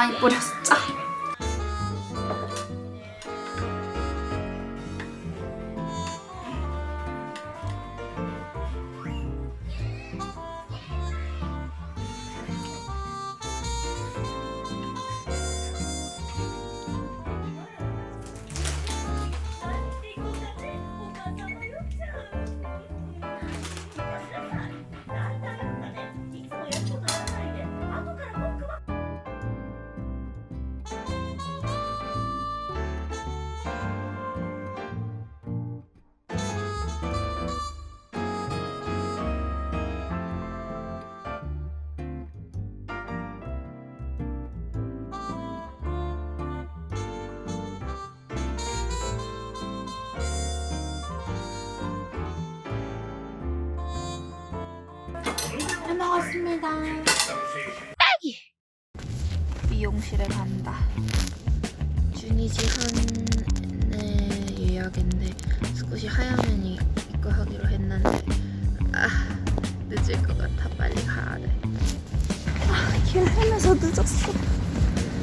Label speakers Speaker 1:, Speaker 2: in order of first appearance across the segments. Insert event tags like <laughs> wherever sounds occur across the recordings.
Speaker 1: 많이 뿌려서 먹었습니다. 딸기. 미용실에 간다. 준이지 한의 예약인데 스쿠시 하얀면이 입고 하기로 했는데 아 늦을 것 같아 빨리 가야 돼. 아 길 헤매서 늦었어.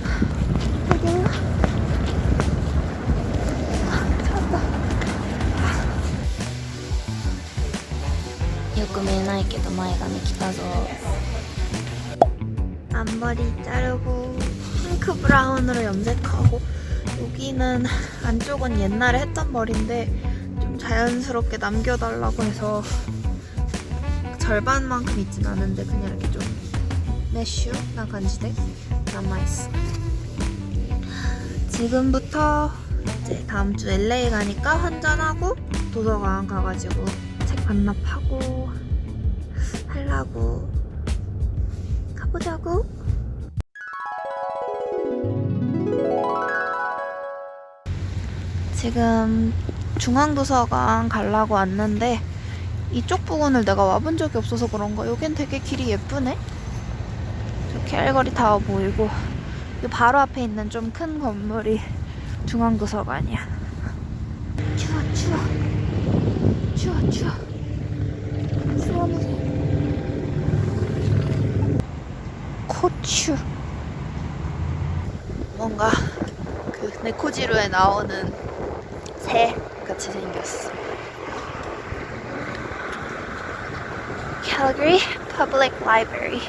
Speaker 1: 아, 이렇게도 많이 감이 깃어서 앞머리 자르고 핑크 브라운으로 염색하고 여기는 안쪽은 옛날에 했던 머리인데 좀 자연스럽게 남겨달라고 해서 절반만큼 있진 않은데 그냥 이렇게 좀 메쉬나 간지대? 남아있어. 지금부터 이제 다음 주 LA 가니까 한잔하고 도서관 가가지고 책 반납하고 하려고 가보자고. 지금 중앙도서관 가려고 왔는데 이쪽 부근을 내가 와본 적이 없어서 그런가 여긴 되게 길이 예쁘네. 저 캘거리 타워 보이고 이 바로 앞에 있는 좀 큰 건물이 중앙도서관이야. 추워 추워 추워 추워 추워는 고추. 뭔가 그 네코지루에 나오는 새 같이 생겼어. Calgary Public Library.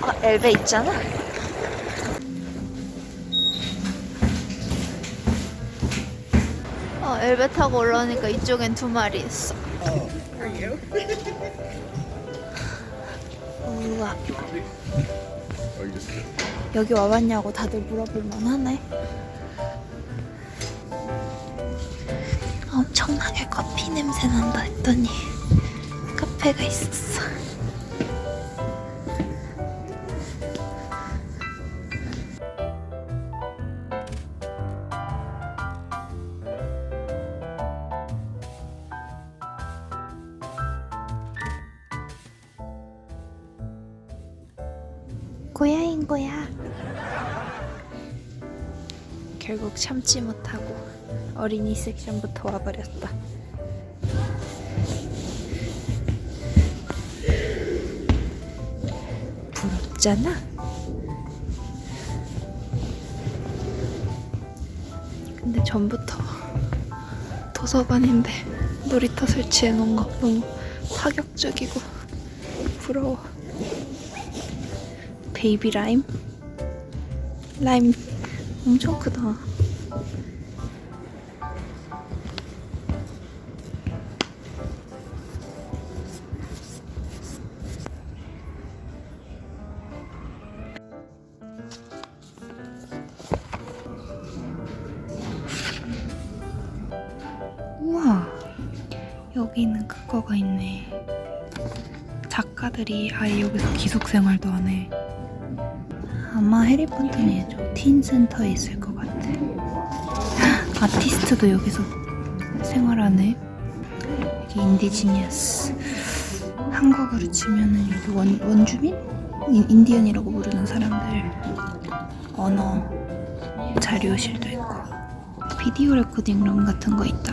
Speaker 1: 어 엘베 있잖아. 어 엘베 타고 올라오니까 이쪽엔 두 마리 있어. 우와 <laughs> 여기 와봤냐고 다들 물어볼 만 하네. 엄청나게 커피 냄새 난다 했더니 카페가 있었어 고야인 거야. 결국 참지 못하고 어린이 섹션부터 와버렸다. 부럽잖아. 근데 전부터 도서관인데 놀이터 설치해 놓은 거 너무 파격적이고 부러워. 베이비 라임? 라임 엄청 크다. 우와, 여기는 그거가 있네. 작가 작가들이 아예 여기서 기숙 생활도 안 해. 아마 해리포터는 저틴 센터에 있을 것 같아. <laughs> 아티스트도 여기서 생활하네. 여기 인디지니어스. 한국으로 치면은 여기 원, 원주민? 인- 인디언이라고 부르는 사람들 언어 자료실도 있고 비디오 레코딩 룸 같은 거 있다.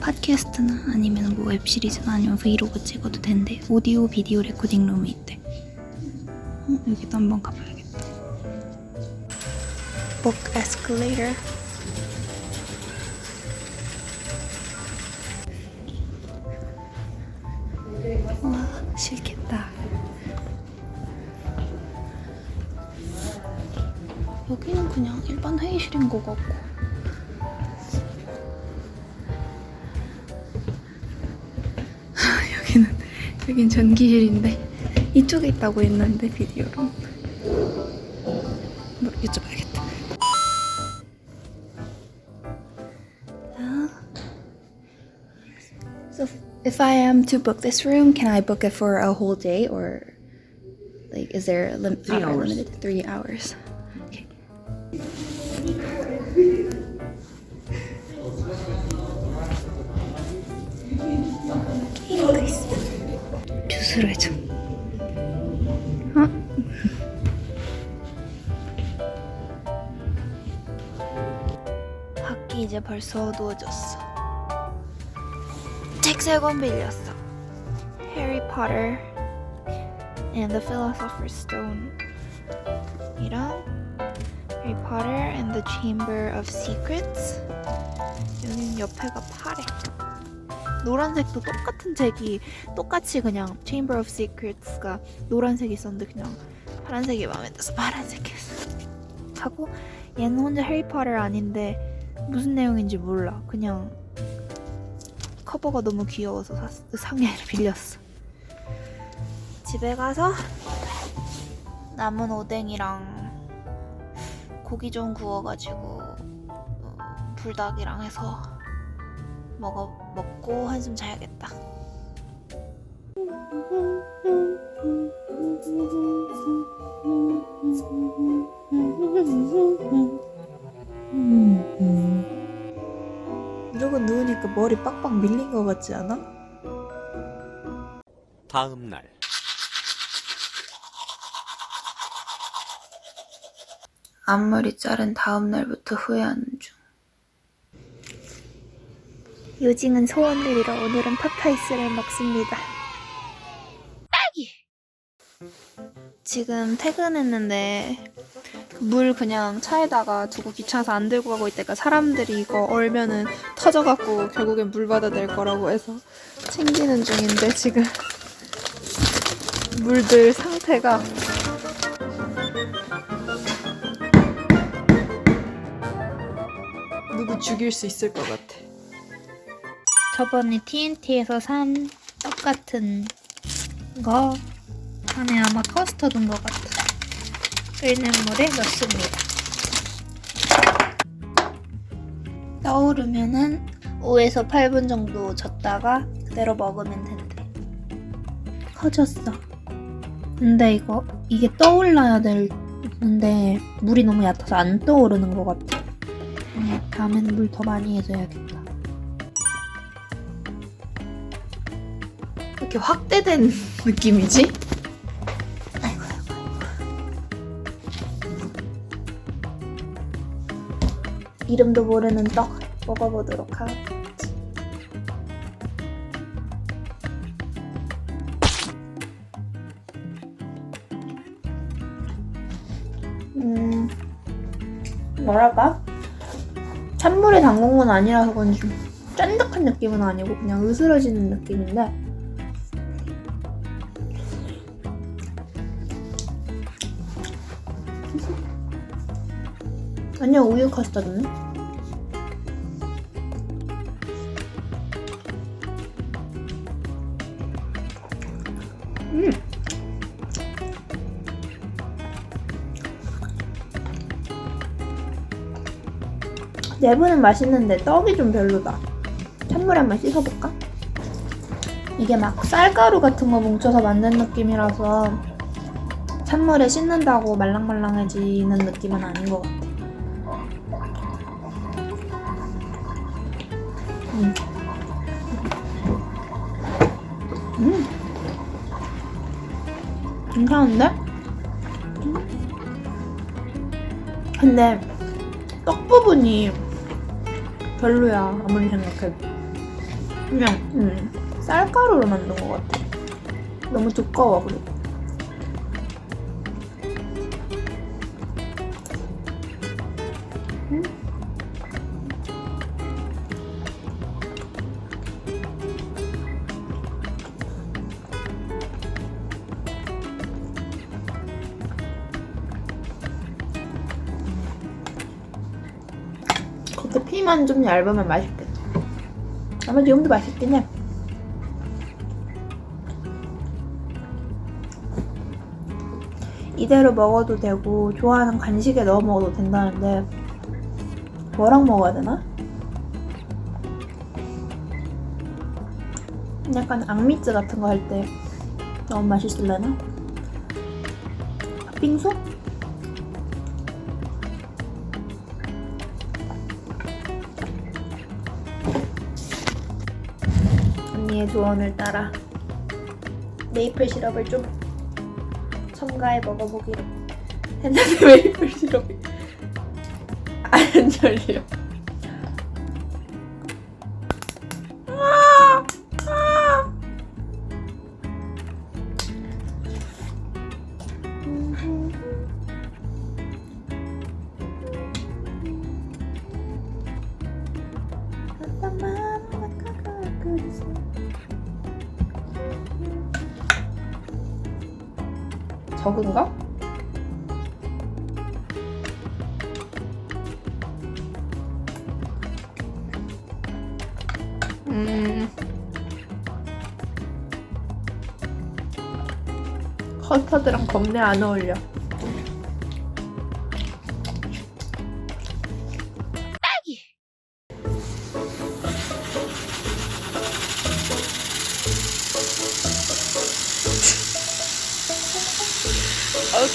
Speaker 1: 팟캐스트나 아니면 뭐 웹시리즈나 아니면 브이로그 찍어도 된대. 오디오 비디오 레코딩 룸이 있대. 어, 여기도 한번 가봐야겠다. Book escalator. 와, 싫겠다. 여기는 그냥 일반 회의실인 것 같고. <laughs> 여기는 여긴 전기실인데 이쪽에 있다고 했는데 비디오로 if I am to book this room, can I book it for a whole day or like is there a lim-
Speaker 2: Three
Speaker 1: hour
Speaker 2: hours.
Speaker 1: limited? Three hours. Okay. 이거 있어. 주스를 해줘. <laughs> 어? 학기 이제 벌써 어두워졌어. 책 세 권 빌렸어. Harry Potter and the Philosopher's Stone 이랑 Harry Potter and the Chamber of Secrets 여기 옆에가 파래. 노란색도 똑같은 책이 똑같이 그냥 Chamber of Secrets가 노란색이 있었는데 그냥 파란색이 마음에 들어서 파란색 했어. 하고 얘는 혼자 해리포터 아닌데 무슨 내용인지 몰라. 그냥 커버가 너무 귀여워서 샀어. 상해를 빌렸어. 집에 가서 남은 오뎅이랑 고기 좀 구워가지고 어, 불닭이랑 해서 먹어 먹고 한숨 자야겠다. 이러고 누우니까 머리 빡빡 밀린 것 같지 않아?
Speaker 2: 다음 날
Speaker 1: 앞머리 자른 다음 날부터 후회하는 중. 요징은 소원 들리러 오늘은 팝아이스를 먹습니다. 지금 퇴근했는데 물 그냥 차에다가 두고 귀찮아서 안 들고 가고 있다가 사람들이 이거 얼면은 터져갖고 결국엔 물 받아 낼 거라고 해서 챙기는 중인데 지금 물들 상태가 누구 죽일 수 있을 것 같아. 저번에 TNT에서 산 똑같은 거 안에 아마 커스터드인 것 같아. 끓는 물에 넣습니다. 떠오르면은 5에서 8분 정도 젓다가 그대로 먹으면 된대. 커졌어. 근데 이거 이게 떠올라야 되는데 물이 너무 얕아서 안 떠오르는 것 같아. 음, 다음에는 물 더 많이 해줘야겠다. 이렇게 확대된 <laughs> 느낌이지? 이름도 모르는 떡 먹어보도록 하겠지. 음, 뭐랄까? 찬물에 담근 건 아니라서 그런지 좀 쫀득한 느낌은 아니고 그냥 으스러지는 느낌인데 아니야 우유 커스터드네 음. 내부는 맛있는데 떡이 좀 별로다 찬물에 한번 씻어볼까? 이게 막 쌀가루 같은 거 뭉쳐서 만든 느낌이라서 찬물에 씻는다고 말랑말랑해지는 느낌은 아닌 것 같아. 음. 음. 괜찮은데? 음. 근데 떡 부분이 별로야 아무리 생각해도 그냥 음, 쌀가루로 만든 것 같아 너무 두꺼워 그리고 피만 좀 얇으면 맛있겠다. 아마 지금도 맛있긴 해. 이대로 먹어도 되고 좋아하는 간식에 넣어 먹어도 된다는데 뭐랑 먹어야 되나? 약간 앙미츠 같은 거 할 때 너무 맛있을려나? 빙수? 언니의 조언을 따라 메이플 시럽을 좀 첨가해 먹어보기로 했는데 <laughs> 메이플 시럽이 안 열려. 적은가? 음. 커스터드랑 겁내 안 어울려.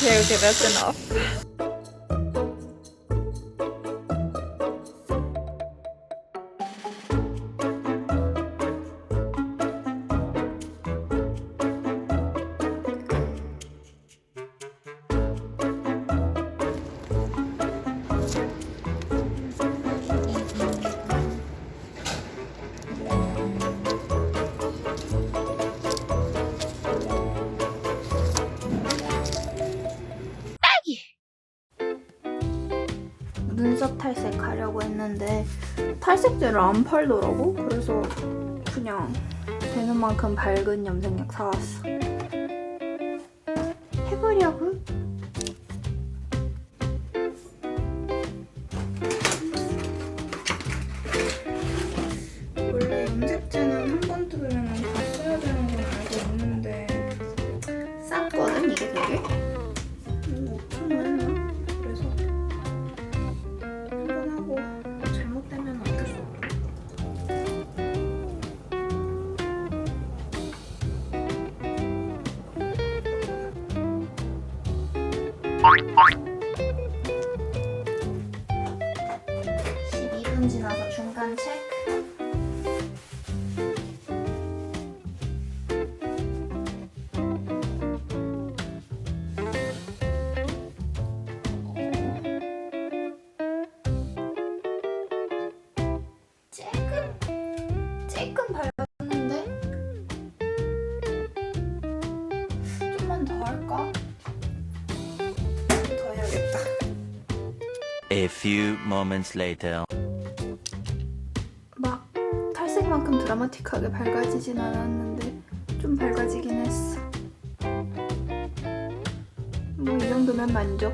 Speaker 1: Okay, okay, that's enough. 탈색제를 안 팔더라고. 그래서 그냥 되는 만큼 밝은 염색약 사왔어. 해보려고. (12분) 지나서 중간 체크. 조금 조금
Speaker 2: A few moments later.
Speaker 1: 막 탈색만큼 드라마틱하게 밝아지진 않았는데 좀 밝아지긴 했어. 뭐 이 정도면 만족.